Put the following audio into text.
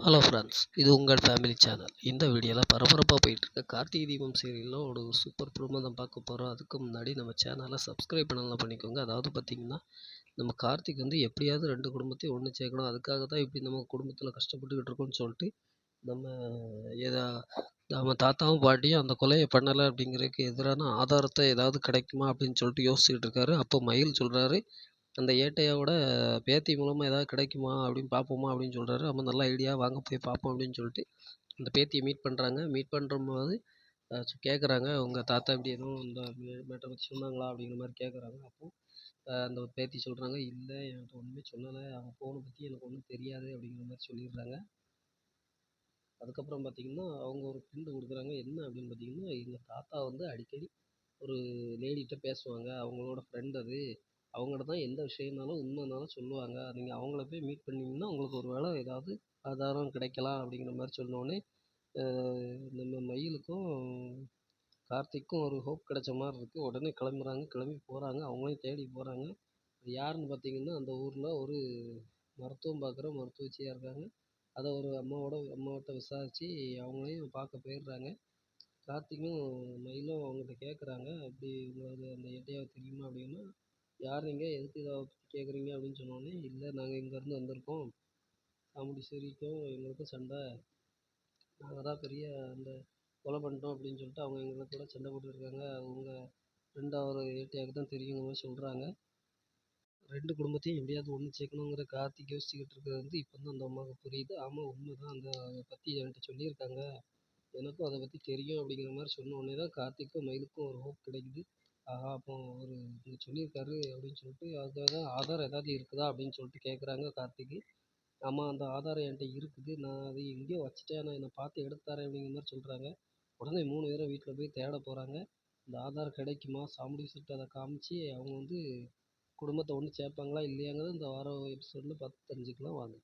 Hello friends இது உங்கள் family channel இந்த வீடியோவில் பரபரப்பாக போயிட்டுருக்க கார்த்திகை தீபம் சீரியலில் ஒரு சூப்பர் ப்ரோமோ தான் பார்க்க போகிறோம் அதுக்கு முன்னாடி நம்ம சேனலை சப்ஸ்கிரைப் பண்ணலாம் பண்ணிக்கோங்க. அதாவது பார்த்திங்கன்னா நம்ம கார்த்திக் வந்து எப்படியாவது ரெண்டு குடும்பத்தையும் ஒன்று சேர்க்கணும். அதுக்காக தான் இப்படி நம்ம குடும்பத்தில் கஷ்டப்பட்டுக்கிட்டு இருக்கோம்னு சொல்லிட்டு நம்ம எதா நம்ம தாத்தாவும் பாட்டியும் அந்த கொலையை பண்ணலை அப்படிங்கிறதுக்கு எதிரான ஆதாரத்தை ஏதாவது கிடைக்குமா அப்படின்னு சொல்லிட்டு யோசிச்சுக்கிட்டு இருக்காரு. அப்போ மயில் சொல்கிறாரு அந்த ஏட்டையோட பேத்தி மூலமாக ஏதாவது கிடைக்குமா அப்படின்னு பார்ப்போமா அப்படின்னு சொல்கிறாரு ரொம்ப நல்ல ஐடியா. வாங்க போய் பார்ப்போம் அப்படின்னு சொல்லிட்டு அந்த பேத்தியை மீட் பண்ணுறாங்க மீட் பண்ணுறம்போது கேட்குறாங்க உங்கள் தாத்தா இப்படி எதுவும் இந்த மேட்டரை பற்றி சொன்னாங்களா? அப்படிங்கிற மாதிரி கேட்குறாங்க அப்போ அந்த பேத்தி சொல்கிறாங்க இல்லை என்கிட்ட ஒன்றுமே சொல்லலை. அவங்க ஃபோனை பற்றி எனக்கு ஒன்றும் தெரியாது. அப்படிங்கிற மாதிரி சொல்லிடுறாங்க. அதுக்கப்புறம் பார்த்திங்கன்னா அவங்க ஒரு ஃப்ரெண்டு கொடுக்குறாங்க. என்ன? அப்படின்னு பார்த்தீங்கன்னா எங்கள் தாத்தா வந்து அடிக்கடி ஒரு லேடிகிட்ட பேசுவாங்க. அவங்களோட ஃப்ரெண்ட் அது. அவங்கள்ட்ட தான் எந்த விஷயம்னாலும் உண்மைனாலும் சொல்லுவாங்க. நீங்கள் அவங்கள போய் மீட் பண்ணிங்கன்னால் உங்களுக்கு ஒரு வேளை ஏதாவது ஆதாரம் கிடைக்கலாம் அப்படிங்கிற மாதிரி சொன்னோடனே நம்ம மயிலுக்கும் கார்த்திக்கும் ஒரு ஹோப் கிடைச்ச மாதிரி இருக்குது உடனே கிளம்புறாங்க கிளம்பி போகிறாங்க அவங்களையும் தேடி போகிறாங்க அது யாருன்னு பார்த்தீங்கன்னா அந்த ஊரில் ஒரு மருத்துவம் பார்க்குற மருத்துவச்சியாக இருக்காங்க. அதை ஒரு அம்மாவோட அம்மாகிட்ட விசாரித்து அவங்களையும் பார்க்க போயிடுறாங்க. கார்த்திக்கும் மயிலும் அவங்ககிட்ட கேட்குறாங்க அப்படி உங்களுக்கு அந்த ஏரியாவை தெரியுமா அப்படின்னா யார் நீங்கள் எதுக்கு இதை பற்றி கேட்குறீங்க அப்படின்னு சொன்னோடனே இல்லை நாங்கள் இங்கேருந்து வந்திருக்கோம். சாமுண்டீஸ்வரிக்கும் எங்களுக்கும் சண்டை. நாங்கள் தான் பெரிய அந்த கொலை பண்ணிட்டோம் அப்படின்னு சொல்லிட்டு அவங்க எங்களை கூட சண்டை போட்டுருக்காங்க. உங்கள் ஃப்ரெண்டு அவர் ஏட்டியாவுக்கு தான் தெரியுங்கிற மாதிரி சொல்கிறாங்க ரெண்டு குடும்பத்தையும் எப்படியாவது ஒன்று சேர்க்கணுங்கிற கார்த்திக் யோசிச்சுக்கிட்டு இருக்கிறது வந்து இப்போ தான் அந்த அம்மாவுக்கு புரியுது. ஆமாம் உண்மை தான் அந்த அதை பற்றி என்கிட்ட சொல்லியிருக்காங்க. எனக்கும் அதை பற்றி தெரியும் அப்படிங்கிற மாதிரி சொன்ன உடனே தான் கார்த்திக்கும் மயிலுக்கும் ஒரு ஹோப் கிடைக்குது. ஆஹா அப்போ அவர் இப்படி சொல்லியிருக்காரு அப்படின்னு சொல்லிட்டு அதுக்காக ஆதார் ஏதாவது இருக்குதா அப்படின்னு சொல்லிட்டு கேட்குறாங்க கார்த்திக்கு. ஆமாம் அந்த ஆதாரம் என்கிட்ட இருக்குது. நான் அதை எங்கேயோ வச்சுட்டேன். நான் என்னை பார்த்து எடுத்து தரேன் அப்படிங்கிற மாதிரி சொல்கிறாங்க உடனே மூணு பேரும் வீட்டில் போய் தேட போகிறாங்க இந்த ஆதார் கிடைக்குமா? சாமுடி சொல்லிட்டு அதை காமிச்சு அவங்க வந்து குடும்பத்தை ஒன்று சேர்ப்பாங்களா இல்லையாங்கிறது இந்த வாரம் எபிசோடில் பார்த்து தெரிஞ்சுக்கலாம் வாங்க.